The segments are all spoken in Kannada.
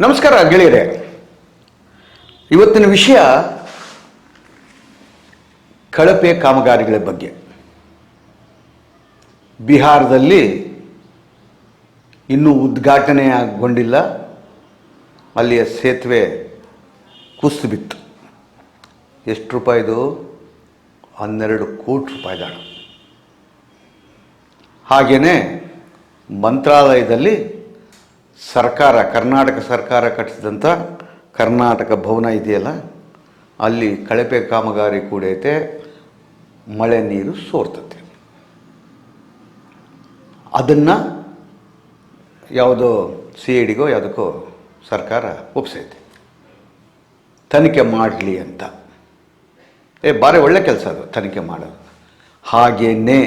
ನಮಸ್ಕಾರ ಗೆಳೆಯರೆ. ಇವತ್ತಿನ ವಿಷಯ ಕಳಪೆ ಕಾಮಗಾರಿಗಳ ಬಗ್ಗೆ. ಬಿಹಾರದಲ್ಲಿ ಇನ್ನೂ ಉದ್ಘಾಟನೆಯಾಗೊಂಡಿಲ್ಲ. ಅಲ್ಲಿಯ ಸೇತುವೆ ಕುಸಿದು ಬಿತ್ತು. ಎಷ್ಟು ರೂಪಾಯಿದು ಹನ್ನೆರಡು ಕೋಟಿ ರೂಪಾಯಿದ ಹಣ ಹಾಗೆಯೇ ಮಂತ್ರಾಲಯದಲ್ಲಿ ಸರ್ಕಾರ, ಕರ್ನಾಟಕ ಸರ್ಕಾರ ಕಟ್ಟಿಸಿದಂಥ ಕರ್ನಾಟಕ ಭವನ ಇದೆಯಲ್ಲ, ಅಲ್ಲಿ ಕಳಪೆ ಕಾಮಗಾರಿ ಕೂಡ ಐತೆ, ಮಳೆ ನೀರು ಸೋರ್ತತೆ. ಅದನ್ನು ಯಾವುದೋ ಸಿ ಐ ಡಿಗೋ ಯಾವುದಕ್ಕೋ ಸರ್ಕಾರ ಒಪ್ಸೈತೆ. ತನಿಖೆ ಮಾಡಲಿ ಅಂತ. ಏ, ಭಾರಿ ಒಳ್ಳೆ ಕೆಲಸ ಅದು, ತನಿಖೆ ಮಾಡೋದು ಹಾಗೇನೇ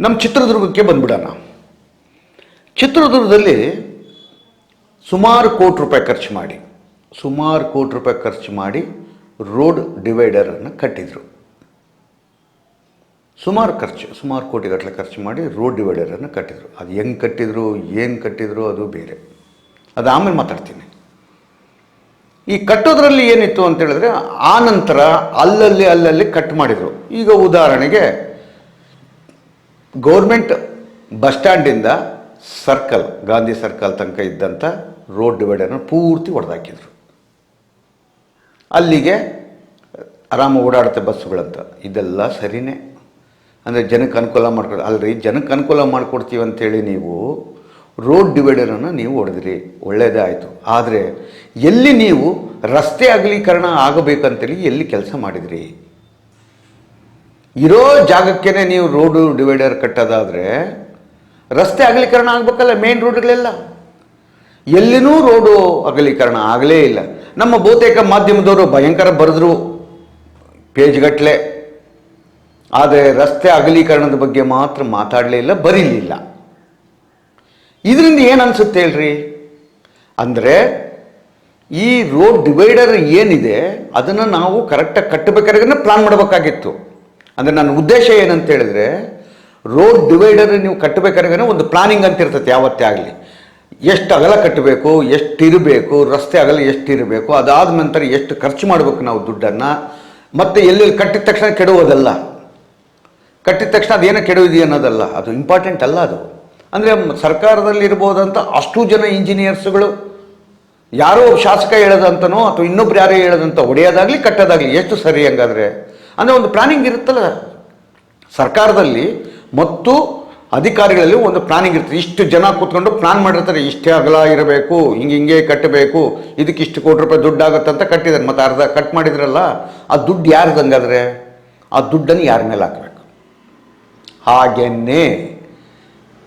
ನಮ್ಮ ಚಿತ್ರದುರ್ಗಕ್ಕೆ ಬಂದ್ಬಿಡೋಣ. ಚಿತ್ರದುರ್ಗದಲ್ಲಿ ಸುಮಾರು ಕೋಟಿ ರೂಪಾಯಿ ಖರ್ಚು ಮಾಡಿ, ಸುಮಾರು ಕೋಟಿ ರೂಪಾಯಿ ಖರ್ಚು ಮಾಡಿ ರೋಡ್ ಡಿವೈಡರನ್ನು ಕಟ್ಟಿದರು. ಸುಮಾರು ಖರ್ಚು, ಸುಮಾರು ಕೋಟಿಗಟ್ಟಲೆ ಖರ್ಚು ಮಾಡಿ ರೋಡ್ ಡಿವೈಡರನ್ನು ಕಟ್ಟಿದರು. ಅದು ಹೆಂಗೆ ಕಟ್ಟಿದ್ರು, ಏನು ಕಟ್ಟಿದ್ರು, ಅದು ಬೇರೆ. ಅದು ಆಮೇಲೆ ಮಾತಾಡ್ತೀನಿ. ಈ ಕಟ್ಟೋದ್ರಲ್ಲಿ ಏನಿತ್ತು ಅಂತ ಹೇಳಿದ್ರೆ ಆ ನಂತರ ಅಲ್ಲಲ್ಲಿ ಅಲ್ಲಲ್ಲಿ ಕಟ್ ಮಾಡಿದರು. ಈಗ ಉದಾಹರಣೆಗೆ, ಗೌರ್ಮೆಂಟ್ ಬಸ್ ಸ್ಟ್ಯಾಂಡಿಂದ ಸರ್ಕಲ್, ಗಾಂಧಿ ಸರ್ಕಲ್ ತನಕ ಇದ್ದಂಥ ರೋಡ್ ಡಿವೈಡರ್ನ ಪೂರ್ತಿ ಹೊಡೆದಾಕಿದ್ರು ಅಲ್ಲಿಗೆ ಆರಾಮ ಓಡಾಡುತ್ತೆ ಬಸ್ಸುಗಳಂತ. ಇದೆಲ್ಲ ಸರಿನೇ. ಅಂದರೆ ಜನಕ್ಕೆ ಅನುಕೂಲ ಮಾಡ್ಕೊಡ ಅಲ್ರಿ, ಜನಕ್ಕೆ ಅನುಕೂಲ ಮಾಡಿಕೊಡ್ತೀವಿ ಅಂತೇಳಿ ನೀವು ರೋಡ್ ಡಿವೈಡರನ್ನು ನೀವು ಹೊಡೆದ್ರಿ. ಒಳ್ಳೆಯದೇ ಆಯಿತು ಆದರೆ ಎಲ್ಲಿ ನೀವು ರಸ್ತೆ ಅಗಲೀಕರಣ ಆಗಬೇಕಂತೇಳಿ ಎಲ್ಲಿ ಕೆಲಸ ಮಾಡಿದ್ರಿ? ಇರೋ ಜಾಗಕ್ಕೇ ನೀವು ರೋಡು ಡಿವೈಡರ್ ಕಟ್ಟೋದಾದರೆ ರಸ್ತೆ ಅಗಲೀಕರಣ ಆಗಬೇಕಲ್ಲ ಮೇನ್ ರೋಡ್ಗಳೆಲ್ಲ ಎಲ್ಲಿನೂ ರೋಡು ಅಗಲೀಕರಣ ಆಗಲೇ ಇಲ್ಲ. ನಮ್ಮ ಬಹುತೇಕ ಮಾಧ್ಯಮದವರು ಭಯಂಕರ ಬರೆದ್ರು ಪೇಜ್ಗಟ್ಟಲೆ ಆದರೆ ರಸ್ತೆ ಅಗಲೀಕರಣದ ಬಗ್ಗೆ ಮಾತ್ರ ಮಾತಾಡಲೇ ಇಲ್ಲ, ಬರೀಲಿಲ್ಲ. ಇದರಿಂದ ಏನು ಅನಿಸುತ್ತೆ ಹೇಳ್ರಿ? ಅಂದರೆ ಈ ರೋಡ್ ಡಿವೈಡರ್ ಏನಿದೆ, ಅದನ್ನು ನಾವು ಕರೆಕ್ಟಾಗಿ ಕಟ್ಟಬೇಕಾದ್ರೆ ಪ್ಲಾನ್ ಮಾಡಬೇಕಾಗಿತ್ತು. ಅಂದರೆ ನನ್ನ ಉದ್ದೇಶ ಏನಂತ ಹೇಳಿದ್ರೆ ರೋಡ್ ಡಿವೈಡರ್ ನೀವು ಕಟ್ಟಬೇಕಾದ್ರೆ ಒಂದು ಪ್ಲಾನಿಂಗ್ ಅಂತ ಇರ್ತೈತೆ ಯಾವತ್ತೇ ಆಗಲಿ. ಎಷ್ಟು ಅಗಲ ಕಟ್ಟಬೇಕು ಎಷ್ಟು ಇರಬೇಕು, ರಸ್ತೆ ಅಗಲ ಎಷ್ಟು ಇರಬೇಕು, ಅದಾದ ನಂತರ ಎಷ್ಟು ಖರ್ಚು ಮಾಡಬೇಕು ನಾವು ದುಡ್ಡನ್ನು, ಮತ್ತು ಎಲ್ಲೆಲ್ಲಿ ಕಟ್ಟಿದ ತಕ್ಷಣ ಕೆಡುವುದಲ್ಲ ಕಟ್ಟಿದ ತಕ್ಷಣ ಅದೇನೋ ಕೆಡುವಿದೆ ಅನ್ನೋದಲ್ಲ. ಅದು ಇಂಪಾರ್ಟೆಂಟ್ ಅಲ್ಲ ಅದು. ಅಂದರೆ ಸರ್ಕಾರದಲ್ಲಿ ಇರ್ಬೋದಂತ ಅಷ್ಟು ಜನ ಇಂಜಿನಿಯರ್ಸ್ಗಳು. ಯಾರೋ ಶಾಸಕ ಹೇಳದಂತನೋ ಅಥವಾ ಇನ್ನೊಬ್ರು ಯಾರೋ ಹೇಳೋದಂತ ಹೊಡೆಯೋದಾಗಲಿ ಕಟ್ಟೋದಾಗಲಿ ಎಷ್ಟು ಸರಿ ಹಂಗಾದರೆ? ಅಂದರೆ ಒಂದು ಪ್ಲಾನಿಂಗ್ ಇರುತ್ತಲ್ಲ. ಸರ್ಕಾರದಲ್ಲಿ ಮತ್ತು ಅಧಿಕಾರಿಗಳಲ್ಲಿ ಒಂದು ಪ್ಲಾನಿಂಗ್ ಇರ್ತದೆ ಇಷ್ಟು ಜನ ಕೂತ್ಕೊಂಡು ಪ್ಲಾನ್ ಮಾಡಿರ್ತಾರೆ, ಇಷ್ಟೇ ಅಗಲ ಇರಬೇಕು, ಹಿಂಗೆ ಹಿಂಗೆ ಕಟ್ಟಬೇಕು, ಇದಕ್ಕೆ ಇಷ್ಟು ಕೋಟಿ ರೂಪಾಯಿ ದುಡ್ಡು ಆಗುತ್ತೆ ಅಂತ ಕಟ್ಟಿದ್ದಾರೆ. ಮತ್ತು ಅರ್ಧ ಕಟ್ ಮಾಡಿದ್ರಲ್ಲ, ಆ ದುಡ್ಡು ಯಾರ್ದು ಹಂಗಾದ್ರೆ? ಆ ದುಡ್ಡನ್ನು ಯಾರ ಮೇಲೆ ಹಾಕಬೇಕು? ಹಾಗೆಯೇ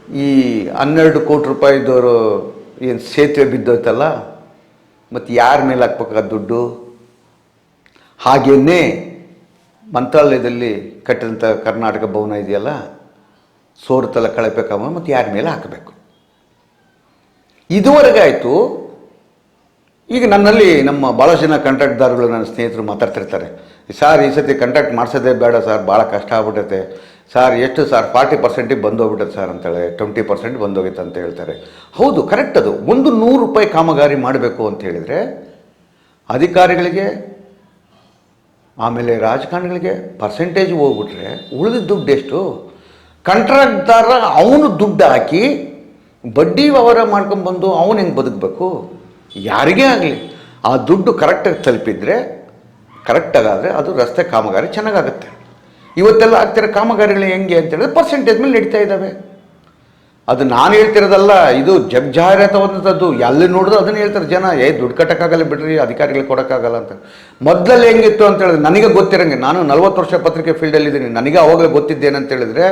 ಈ ಹನ್ನೆರಡು ಕೋಟಿ ರೂಪಾಯಿದವರು ಏನು ಸೇತುವೆ ಬಿದ್ದೋಯ್ತಲ್ಲ ಮತ್ತು ಯಾರ ಮೇಲೆ ಹಾಕ್ಬೇಕು ಆ ದುಡ್ಡು? ಹಾಗೆಯೇ ಮಂತ್ರಾಲಯದಲ್ಲಿ ಕಟ್ಟಿದಂಥ ಕರ್ನಾಟಕ ಭವನ ಇದೆಯಲ್ಲ, ಸೋರತಲ್ಲ ಕಳಪೆ ಕಾಮ ಮತ್ತು ಯಾರ ಮೇಲೆ ಹಾಕಬೇಕು? ಇದುವರೆಗೆ ಆಯಿತು. ಈಗ ನನ್ನಲ್ಲಿ ನಮ್ಮ ಭಾಳಷ್ಟು ಜನ ಕಾಂಟ್ರಾಕ್ಟ್ದಾರಗಳು ನನ್ನ ಸ್ನೇಹಿತರು ಮಾತಾಡ್ತಿರ್ತಾರೆ. ಸರ್ ಈ ಸತಿ ಕಂಟ್ಯಾಕ್ಟ್ ಮಾಡಿಸೋದೇ ಬೇಡ ಸರ್, ಭಾಳ ಕಷ್ಟ ಆಗ್ಬಿಟ್ಟೈತೆ ಸರ್ ಎಷ್ಟು ಸರ್ ಫಾರ್ಟಿ ಪರ್ಸೆಂಟಿಗೆ ಬಂದೋಗ್ಬಿಟ್ಟೈತೆ ಸರ್ ಅಂತೇಳಿ ಟ್ವೆಂಟಿ ಪರ್ಸೆಂಟ್ ಬಂದೋಗಿತ್ತು ಅಂತ ಹೇಳ್ತಾರೆ. ಹೌದು ಕರೆಕ್ಟ್ ಅದು. ಒಂದು ನೂರು ರೂಪಾಯಿ ಕಾಮಗಾರಿ ಮಾಡಬೇಕು ಅಂತ ಹೇಳಿದರೆ, ಅಧಿಕಾರಿಗಳಿಗೆ, ಆಮೇಲೆ ರಾಜಕಾರಣಿಗಳಿಗೆ ಪರ್ಸೆಂಟೇಜ್ ಹೋಗ್ಬಿಟ್ರೆ ಉಳಿದ ದುಡ್ಡು ಎಷ್ಟು? ಕಂಟ್ರಾಕ್ಟ್ದಾರ ಅವನು ದುಡ್ಡು ಹಾಕಿ, ಬಡ್ಡಿ ವ್ಯವಹಾರ ಮಾಡ್ಕೊಂಡ್ಬಂದು ಅವನು ಹೆಂಗೆ ಬದುಕಬೇಕು? ಯಾರಿಗೇ ಆಗಲಿ. ಆ ದುಡ್ಡು ಕರೆಕ್ಟಾಗಿ ತಲುಪಿದ್ರೆ ಕರೆಕ್ಟಾಗಾದರೆ ಅದು ರಸ್ತೆ ಕಾಮಗಾರಿ ಚೆನ್ನಾಗಾಗುತ್ತೆ. ಇವತ್ತೆಲ್ಲ ಆಗ್ತಿರೋ ಕಾಮಗಾರಿಗಳು ಹೆಂಗೆ ಅಂತ ಹೇಳಿದ್ರೆ ಪರ್ಸೆಂಟೇಜ್ ಮೇಲೆ ನಡೀತಾ ಇದ್ದಾವೆ. ಅದು ನಾನು ಹೇಳ್ತಿರೋದಲ್ಲ, ಇದು ಜಗ್ ಜಾಹೀರಾತವಾದಂಥದ್ದು ಎಲ್ಲಿ ನೋಡಿದ್ರು ಅದನ್ನು ಹೇಳ್ತಾರೆ ಜನ, ಏ, ದುಡ್ಡು ಕಟ್ಟೋಕ್ಕಾಗಲ್ಲ ಬಿಡ್ರಿ ಅಧಿಕಾರಿಗಳಿಗೆ ಕೊಡೋಕ್ಕಾಗಲ್ಲ ಅಂತ. ಮೊದಲಲ್ಲಿ ಹೆಂಗಿತ್ತು ಅಂತ ಹೇಳಿದ್ರೆ, ನನಗೆ ಗೊತ್ತಿರಂಗೆ, ನಾನು ನಲ್ವತ್ತು ವರ್ಷ ಪತ್ರಿಕೆ ಫೀಲ್ಡಲ್ಲಿದ್ದೀನಿ ನನಗೆ ಅವಾಗಲೇ ಗೊತ್ತಿದ್ದೇನಂತ ಹೇಳಿದ್ರೆ,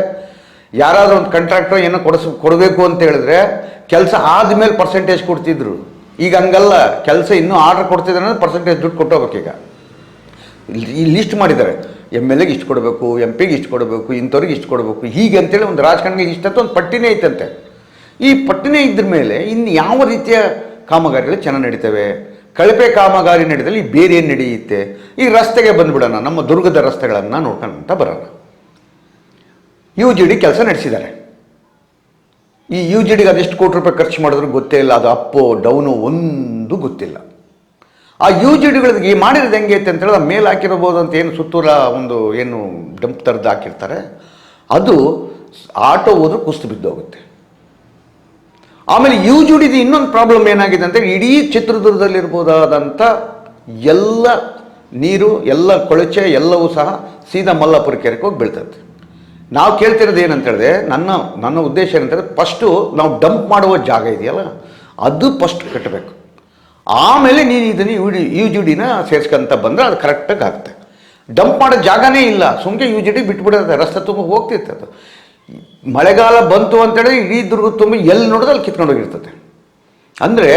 ಯಾರಾದರೂ ಒಂದು ಕಾಂಟ್ರಾಕ್ಟರ್ ಏನೋ ಕೊಡಿಸ್, ಕೊಡಬೇಕು ಅಂತ ಹೇಳಿದ್ರೆ, ಕೆಲಸ ಆದಮೇಲೆ ಪರ್ಸೆಂಟೇಜ್ ಕೊಡ್ತಿದ್ರು. ಈಗ ಹಂಗಲ್ಲ, ಕೆಲಸ ಇನ್ನೂ ಆರ್ಡ್ರ್ ಕೊಡ್ತಿದ್ರೆ ಪರ್ಸೆಂಟೇಜ್ ದುಡ್ಡು ಕೊಟ್ಟೋಗ್ಬೇಕೀಗ. ಈ ಲಿಸ್ಟ್ ಮಾಡಿದ್ದಾರೆ. ಎಂ ಎಲ್ ಎಗೆ ಇಷ್ಟು ಕೊಡಬೇಕು ಎಂ ಪಿಗೆ ಇಷ್ಟು ಕೊಡಬೇಕು, ಇಂಥವ್ರಿಗೆ ಇಷ್ಟು ಕೊಡಬೇಕು. ಹೀಗೆ ಅಂತೇಳಿ ಒಂದು ರಾಜಕಾರಣಿಗೆ ಇಷ್ಟ ಅಂತ ಒಂದು ಪಟ್ಟಿನೇ ಐತಂತೆ. ಈ ಪಟ್ಟಿನೇ ಇದ್ರ ಮೇಲೆ ಇನ್ನು ಯಾವ ರೀತಿಯ ಕಾಮಗಾರಿಗಳು ಚೆನ್ನಾಗಿ ನಡೀತವೆ? ಕಳಪೆ ಕಾಮಗಾರಿ ನಡೆದಲ್ಲಿ ಬೇರೆ ಏನು ನಡೆಯುತ್ತೆ? ಈ ರಸ್ತೆಗೆ ಬಂದುಬಿಡೋಣ, ನಮ್ಮ ದುರ್ಗದ ರಸ್ತೆಗಳನ್ನು ನೋಡ್ಕೊಂತ ಬರೋಣ. ಯು ಜಿ ಡಿ ಕೆಲಸ ನಡೆಸಿದ್ದಾರೆ. ಈ ಯು ಜಿ ಡಿಗೆ ಅದೆಷ್ಟು ಕೋಟಿ ರೂಪಾಯಿ ಖರ್ಚು ಮಾಡಿದ್ರು ಗೊತ್ತೇ ಇಲ್ಲ, ಅದು ಅಪ್ಪೋ ಡೌನು ಒಂದು ಗೊತ್ತಿಲ್ಲ. ಆ ಯು ಜಿ ಡಿಗಳಿಗೆ ಮಾಡಿರೋದು ಹೆಂಗೆ ಐತೆ ಅಂತ ಹೇಳಿದ್ರೆ ಮೇಲೆ ಹಾಕಿರ್ಬೋದು ಅಂತ ಏನು ಸುತ್ತೂರ ಒಂದು ಏನು ಡಂಪ್ ಥರದ್ದು ಹಾಕಿರ್ತಾರೆ. ಅದು ಆಟೋ ಹೋದ್ರೆ ಕುಸ್ತು ಬಿದ್ದೋಗುತ್ತೆ ಆಮೇಲೆ ಯು ಜಿ ಡಿದು ಇನ್ನೊಂದು ಪ್ರಾಬ್ಲಮ್ ಏನಾಗಿದೆ ಅಂದರೆ ಇಡೀ ಚಿತ್ರದುರ್ಗದಲ್ಲಿರ್ಬೋದಾದಂಥ ಎಲ್ಲ ನೀರು, ಎಲ್ಲ ಕೊಳಚೆ, ಎಲ್ಲವೂ ಸಹ ಸೀದಾ ಮಲ್ಲಾಪುರ ಕೆರೆಗೆ ಹೋಗಿ ಬೀಳ್ತದೆ. ನಾವು ಕೇಳ್ತಿರೋದು ಏನಂತ ಹೇಳ್ದೆ ನನ್ನ ನನ್ನ ಉದ್ದೇಶ ಏನಂತಂದರೆ ಫಸ್ಟು ನಾವು ಡಂಪ್ ಮಾಡುವ ಜಾಗ ಇದೆಯಲ್ಲ, ಅದು ಫಸ್ಟ್ ಕಟ್ಟಬೇಕು. ಆಮೇಲೆ ನೀನು ಇದನ್ನು ಯು ಡಿ ಯು ಜಿ ಡಿನ ಸೇರಿಸ್ಕೊಂತ ಬಂದರೆ ಅದು ಕರೆಕ್ಟಾಗಿ ಆಗುತ್ತೆ. ಡಂಪ್ ಮಾಡೋ ಜಾಗನೇ ಇಲ್ಲ. ಸುಮ್ಮನೆ ಯು ಜಿ ಡಿ ಬಿಟ್ಬಿಡುತ್ತೆ ರಸ್ತೆ ತುಂಬ ಹೋಗ್ತಿತ್ತು ಅದು. ಮಳೆಗಾಲ ಬಂತು ಅಂತೇಳಿ ಇಡೀ ದುರ್ಗ ತುಂಬ ಎಲ್ಲಿ ನೋಡಿದ್ರೆ ಅಲ್ಲಿ ಕಿತ್ಕೊಂಡು ಹೋಗಿರ್ತದೆ. ಅಂದರೆ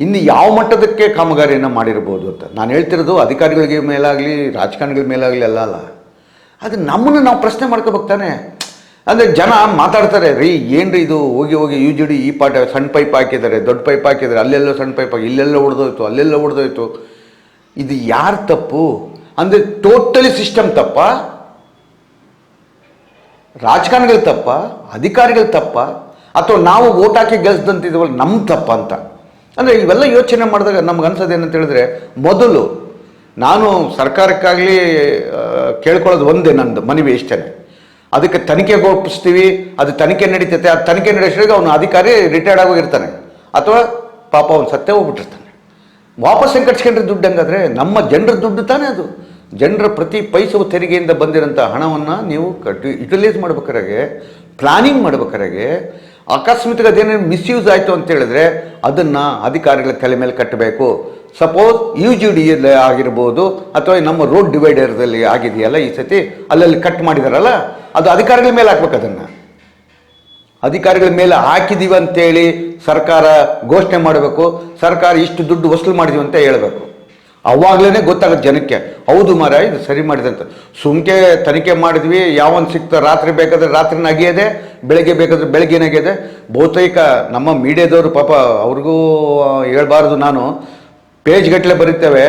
ಇನ್ನು ಯಾವ ಮಟ್ಟದಕ್ಕೆ ಕಾಮಗಾರಿಯನ್ನು ಮಾಡಿರ್ಬೋದು ಅಂತ. ನಾನು ಹೇಳ್ತಿರೋದು ಅಧಿಕಾರಿಗಳಿಗೆ ಮೇಲಾಗಲಿ, ರಾಜಕಾರಣಿಗಳ ಮೇಲಾಗಲಿ ಅಲ್ಲ ಅಲ್ಲ. ಅದು ನಮ್ಮನ್ನು ನಾವು ಪ್ರಶ್ನೆ ಮಾಡ್ಕೋಬೇಕಾನೆ ಅಂದರೆ ಜನ ಮಾತಾಡ್ತಾರೆ, ರೀ, ಏನ್ರಿ ಇದು? ಹೋಗಿ ಹೋಗಿ ಯು ಜಿ ಡಿ ಈ ಪಾಟ ಸಣ್ಣ ಪೈಪ್ ಹಾಕಿದ್ದಾರೆ, ದೊಡ್ಡ ಪೈಪ್ ಹಾಕಿದ್ದಾರೆ, ಅಲ್ಲೆಲ್ಲೋ ಸಣ್ಣ ಪೈಪ್ ಹಾಕಿ, ಇಲ್ಲೆಲ್ಲ ಹೊಡೆದೋಯ್ತು ಅಲ್ಲೆಲ್ಲ ಹೊಡೆದೋಯ್ತು ಇದು ಯಾರು ತಪ್ಪು? ಅಂದರೆ ಟೋಟಲಿ ಸಿಸ್ಟಮ್ ತಪ್ಪ? ರಾಜಕಾರಣಿಗಳ ತಪ್ಪ? ಅಧಿಕಾರಿಗಳ ತಪ್ಪ? ಅಥವಾ ನಾವು ಓಟ್ ಹಾಕಿ ಗೆಲ್ಸ್ದಂತಿದ್ವಲ್ಲ ನಮ್ಮ ತಪ್ಪ ಅಂತ? ಅಂದರೆ ಇವೆಲ್ಲ ಯೋಚನೆ ಮಾಡಿದಾಗ ನಮ್ಗೆ ಅನ್ಸೋದು ಏನಂತ ಹೇಳಿದ್ರೆ, ಮೊದಲು ನಾನು ಸರ್ಕಾರಕ್ಕಾಗಲಿ ಕೇಳ್ಕೊಳ್ಳೋದು ಒಂದೇ ನಂದು, ಮನವಿ ಇಷ್ಟೇ ಅದಕ್ಕೆ ತನಿಖೆ ಒಪ್ಪಿಸ್ತೀವಿ ಅದು ತನಿಖೆ ನಡೀತೈತೆ, ಆ ತನಿಖೆ ನಡೆಸಿದಾಗ ಅವನು ಅಧಿಕಾರಿ ರಿಟೈರ್ಡ್ ಆಗೋಗಿರ್ತಾನೆ. ಅಥವಾ ಪಾಪ ಅವನು ಸತ್ಯ ಹೋಗ್ಬಿಟ್ಟಿರ್ತಾನೆ. ವಾಪಸ್ ಹೆಂಗೆ ಕಟ್ಸ್ಕೊಂಡ್ರೆ ದುಡ್ಡು ಹಂಗಾದ್ರೆ? ನಮ್ಮ ಜನರ ದುಡ್ಡು ತಾನೇ ಅದು. ಜನರ ಪ್ರತಿ ಪೈಸವು ತೆರಿಗೆಯಿಂದ ಬಂದಿರೋಂಥ ಹಣವನ್ನು ನೀವು ಕಟ್ ಯುಟಿಲೈಸ್ ಮಾಡ್ಬೇಕಾರಾಗೆ ಪ್ಲಾನಿಂಗ್ ಮಾಡ್ಬೇಕಾರಾಗೆ ಆಕಸ್ಮಿಕ ಅದೇನೇನು ಮಿಸ್ಯೂಸ್ ಆಯಿತು ಅಂತ ಹೇಳಿದ್ರೆ, ಅದನ್ನು ಅಧಿಕಾರಿಗಳ ತಲೆ ಮೇಲೆ ಕಟ್ಟಬೇಕು. ಸಪೋಸ್ ಯು ಜಿ ಡಿ ಆಗಿರ್ಬೋದು, ಅಥವಾ ನಮ್ಮ ರೋಡ್ ಡಿವೈಡರ್ದಲ್ಲಿ ಆಗಿದೆಯಲ್ಲ ಈ ಸತಿ, ಅಲ್ಲಲ್ಲಿ ಕಟ್ ಮಾಡಿದಾರಲ್ಲ, ಅದು ಅಧಿಕಾರಿಗಳ ಮೇಲೆ ಹಾಕ್ಬೇಕು ಅದನ್ನು. ಅಧಿಕಾರಿಗಳ ಮೇಲೆ ಹಾಕಿದೀವಿ ಅಂತೇಳಿ ಸರ್ಕಾರ ಘೋಷಣೆ ಮಾಡಬೇಕು, ಸರ್ಕಾರ ಇಷ್ಟು ದುಡ್ಡು ವಸೂಲು ಮಾಡಿದೀವಿ ಅಂತ ಹೇಳಬೇಕು. ಅವಾಗಲೇ ಗೊತ್ತಾಗುತ್ತೆ ಜನಕ್ಕೆ, ಹೌದು ಮರ ಇದು ಸರಿ ಮಾಡಿದಂತ ಸುಮ್ಕೆ ತನಿಖೆ ಮಾಡಿದ್ವಿ ಯಾವೊಂದು ಸಿಕ್ತ ರಾತ್ರಿ ಬೇಕಾದ್ರೆ ರಾತ್ರಿ ನಗಿಯದೆ, ಬೆಳಗ್ಗೆ ಬೇಕಾದ್ರೆ ಬೆಳಗ್ಗೆ ನಗಿಯದೆ. ಬಹುತೇಕ ನಮ್ಮ ಮೀಡಿಯಾದವರು ಪಾಪ ಅವ್ರಿಗೂ ಹೇಳಬಾರ್ದು ನಾನು. ಪೇಜ್ ಗಟ್ಟಲೆ ಬರೀತೇವೆ,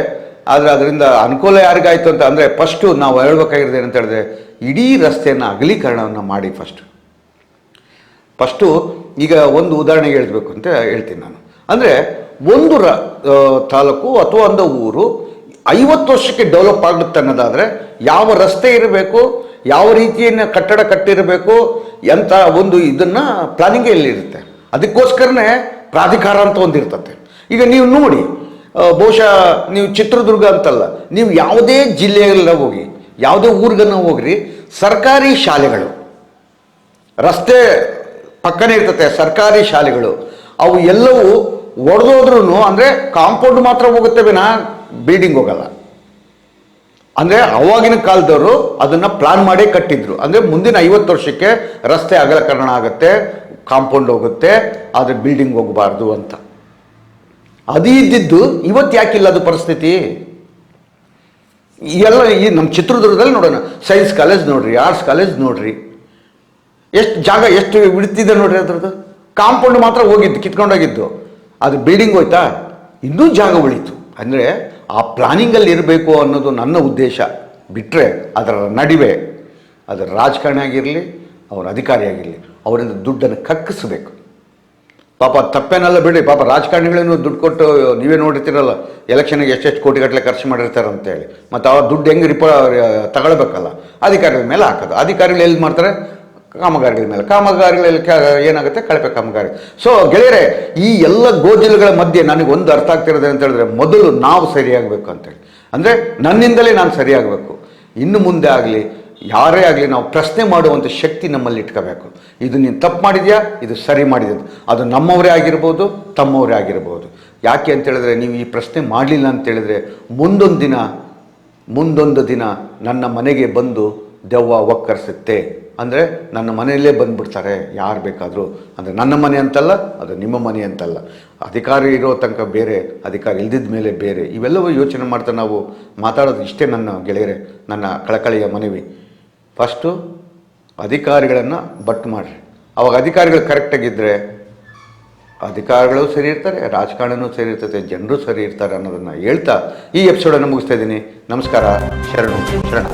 ಆದರೆ ಅದರಿಂದ ಅನುಕೂಲ ಯಾರಿಗಾಯಿತು ಅಂತ ಅಂದರೆ ಫಸ್ಟು ನಾವು ಹೇಳ್ಬೇಕಾಗಿರೋದು ಏನಂತ ಹೇಳಿದ್ರೆ ಇಡೀ ರಸ್ತೆಯನ್ನು ಅಗಲೀಕರಣವನ್ನು ಮಾಡಿ ಫಸ್ಟ್ ಫಸ್ಟು ಈಗ ಒಂದು ಉದಾಹರಣೆಗೆ ಹೇಳಬೇಕು ಅಂತ ಹೇಳ್ತೀನಿ ನಾನು. ಅಂದರೆ ಒಂದು ರ ತಾಲೂಕು ಅಥವಾ ಒಂದು ಊರು ಐವತ್ತು ವರ್ಷಕ್ಕೆ ಡೆವಲಪ್ ಆಗುತ್ತೆ ಅನ್ನೋದಾದರೆ ಯಾವ ರಸ್ತೆ ಇರಬೇಕು, ಯಾವ ರೀತಿಯನ್ನು ಕಟ್ಟಡ ಕಟ್ಟಿರಬೇಕು ಎಂಥ ಒಂದು ಇದನ್ನು ಪ್ಲಾನಿಂಗೇ ಇರುತ್ತೆ ಅದಕ್ಕೋಸ್ಕರನೇ ಪ್ರಾಧಿಕಾರ ಅಂತ ಒಂದು ಇರ್ತತೆ ಈಗ ನೀವು ನೋಡಿ ಬಹುಶಃ ನೀವು ಚಿತ್ರದುರ್ಗ ಅಂತಲ್ಲ, ನೀವು ಯಾವುದೇ ಜಿಲ್ಲೆಯಲ್ಲ ಹೋಗಿ, ಯಾವುದೇ ಊರಿಗನ್ನ ಹೋಗ್ರಿ, ಸರ್ಕಾರಿ ಶಾಲೆಗಳು, ರಸ್ತೆ ಪಕ್ಕನೇ ಇರ್ತತೆ, ಸರ್ಕಾರಿ ಶಾಲೆಗಳು, ಅವು ಎಲ್ಲವೂ ಒಡೆದೋದ್ರೂ ಅಂದರೆ ಕಾಂಪೌಂಡ್ ಮಾತ್ರ ಹೋಗುತ್ತೆ ವಿನ ಬಿಲ್ಡಿಂಗ್ ಹೋಗಲ್ಲ. ಅಂದರೆ ಅವಾಗಿನ ಕಾಲದವರು ಅದನ್ನು ಪ್ಲಾನ್ ಮಾಡೇ ಕಟ್ಟಿದ್ರು. ಅಂದರೆ ಮುಂದಿನ ಐವತ್ತು ವರ್ಷಕ್ಕೆ ರಸ್ತೆ ಅಗಲಕರಣ ಆಗುತ್ತೆ, ಕಾಂಪೌಂಡ್ ಹೋಗುತ್ತೆ, ಆದರೆ ಬಿಲ್ಡಿಂಗ್ ಹೋಗಬಾರ್ದು ಅಂತ. ಅದು ಇದ್ದಿದ್ದು ಇವತ್ತು ಯಾಕಿಲ್ಲ ಅದು ಪರಿಸ್ಥಿತಿ? ಎಲ್ಲ ಈ ನಮ್ಮ ಚಿತ್ರದುರ್ಗದಲ್ಲಿ ನೋಡೋಣ. ಸೈನ್ಸ್ ಕಾಲೇಜ್ ನೋಡ್ರಿ ಆರ್ಟ್ಸ್ ಕಾಲೇಜ್ ನೋಡ್ರಿ. ಎಷ್ಟು ಜಾಗ ಎಷ್ಟು ಬಿಡ್ತಿದೆ ನೋಡ್ರಿ ಅದ್ರದ್ದು? ಕಾಂಪೌಂಡ್ ಮಾತ್ರ ಹೋಗಿದ್ದು, ಕಿತ್ಕೊಂಡೋಗಿದ್ದು. ಅದು ಬಿಲ್ಡಿಂಗ್ ಹೋಯ್ತಾ? ಇನ್ನೂ ಜಾಗ ಉಳೀತು. ಅಂದರೆ ಆ ಪ್ಲಾನಿಂಗಲ್ಲಿ ಇರಬೇಕು ಅನ್ನೋದು ನನ್ನ ಉದ್ದೇಶ. ಬಿಟ್ಟರೆ ಅದರ ನಡುವೆ. ಅದರ ರಾಜಕಾರಣಿ ಆಗಿರಲಿ, ಅವರ ಅಧಿಕಾರಿ ಆಗಿರಲಿ, ಅವರಿಂದ ದುಡ್ಡನ್ನು ಕಕ್ಕಿಸ್ಬೇಕು. ಪಾಪ ತಪ್ಪೇನಲ್ಲ ಬಿಡಿ ಪಾಪ ರಾಜಕಾರಣಿಗಳೇನು ದುಡ್ಡು ಕೊಟ್ಟು ನೀವೇ ನೋಡಿರ್ತೀರಲ್ಲ, ಎಲೆಕ್ಷನ್ಗೆ ಎಷ್ಟೆಷ್ಟು ಕೋಟಿಗಟ್ಟಲೆ ಖರ್ಚು ಮಾಡಿರ್ತಾರೆ ಅಂತೇಳಿ. ಮತ್ತು ಅವ್ರ ದುಡ್ಡು ಹೆಂಗೆ ರಿಪ ತಗೊಳ್ಬೇಕಲ್ಲ, ಅಧಿಕಾರಿಗಳ ಮೇಲೆ ಹಾಕೋದು. ಅಧಿಕಾರಿಗಳು ಎಲ್ಲಿ ಮಾಡ್ತಾರೆ? ಕಾಮಗಾರಿಗಳ ಮೇಲೆ. ಕಾಮಗಾರಿಗಳಲ್ಲಿ ಏನಾಗುತ್ತೆ? ಕಳಪೆ ಕಾಮಗಾರಿ. ಸೊ ಗೆಳೆಯರೆ, ಈ ಎಲ್ಲ ಗೋಜಲುಗಳ ಮಧ್ಯೆ ನನಗೆ ಒಂದು ಅರ್ಥ ಆಗ್ತಿರೋದು ಅಂತ ಹೇಳಿದ್ರೆ, ಮೊದಲು ನಾವು ಸರಿಯಾಗಬೇಕು ಅಂತೇಳಿ. ಅಂದರೆ ನನ್ನಿಂದಲೇ ನಾನು ಸರಿಯಾಗಬೇಕು. ಇನ್ನು ಮುಂದೆ ಆಗಲಿ, ಯಾರೇ ಆಗಲಿ ನಾವು ಪ್ರಶ್ನೆ ಮಾಡುವಂಥ ಶಕ್ತಿ ನಮ್ಮಲ್ಲಿ ಇಟ್ಕೋಬೇಕು. ಇದು ನೀನು ತಪ್ಪು ಮಾಡಿದ್ಯಾ? ಇದು ಸರಿ ಮಾಡಿದೆ ಅದು ನಮ್ಮವರೇ ಆಗಿರ್ಬೋದು, ತಮ್ಮವರೇ ಆಗಿರ್ಬೋದು. ಯಾಕೆ ಅಂತೇಳಿದ್ರೆ ನೀವು ಈ ಪ್ರಶ್ನೆ ಮಾಡಲಿಲ್ಲ ಅಂತೇಳಿದರೆ ಮುಂದೊಂದು ದಿನ ಮುಂದೊಂದು ದಿನ ನನ್ನ ಮನೆಗೆ ಬಂದು ದೆವ್ವ ಒಕ್ಕರಿಸುತ್ತೆ. ಅಂದರೆ ನನ್ನ ಮನೆಯಲ್ಲೇ ಬಂದುಬಿಡ್ತಾರೆ, ಯಾರು ಬೇಕಾದರೂ. ಅಂದರೆ ನನ್ನ ಮನೆ ಅಂತಲ್ಲ, ಅದು ನಿಮ್ಮ ಮನೆ ಅಂತಲ್ಲ. ಅಧಿಕಾರಿ ಇರೋ ತನಕ ಬೇರೆ, ಅಧಿಕಾರಿ ಇಲ್ದಿದ್ದ ಮೇಲೆ ಬೇರೆ. ಇವೆಲ್ಲವೂ ಯೋಚನೆ ಮಾಡ್ತಾ ನಾವು ಮಾತಾಡೋದು ಇಷ್ಟೇ ನನ್ನ ಗೆಳೆಯರೆ, ನನ್ನ ಕಳಕಳಿಯ ಮನವಿ. ಫಸ್ಟು ಅಧಿಕಾರಿಗಳನ್ನು ಬಟ್ ಮಾಡಿರಿ. ಅವಾಗ ಅಧಿಕಾರಿಗಳು ಕರೆಕ್ಟಾಗಿದ್ದರೆ ಅಧಿಕಾರಿಗಳು ಸರಿ ಇರ್ತಾರೆ, ರಾಜಕಾರಣನೂ ಸರಿ ಇರ್ತದೆ, ಜನರು ಸರಿ ಇರ್ತಾರೆ ಅನ್ನೋದನ್ನು ಹೇಳ್ತಾ ಈ ಎಪಿಸೋಡನ್ನು ಮುಗಿಸ್ತಾ ಇದ್ದೀನಿ. ನಮಸ್ಕಾರ, ಶರಣು ಶರಣ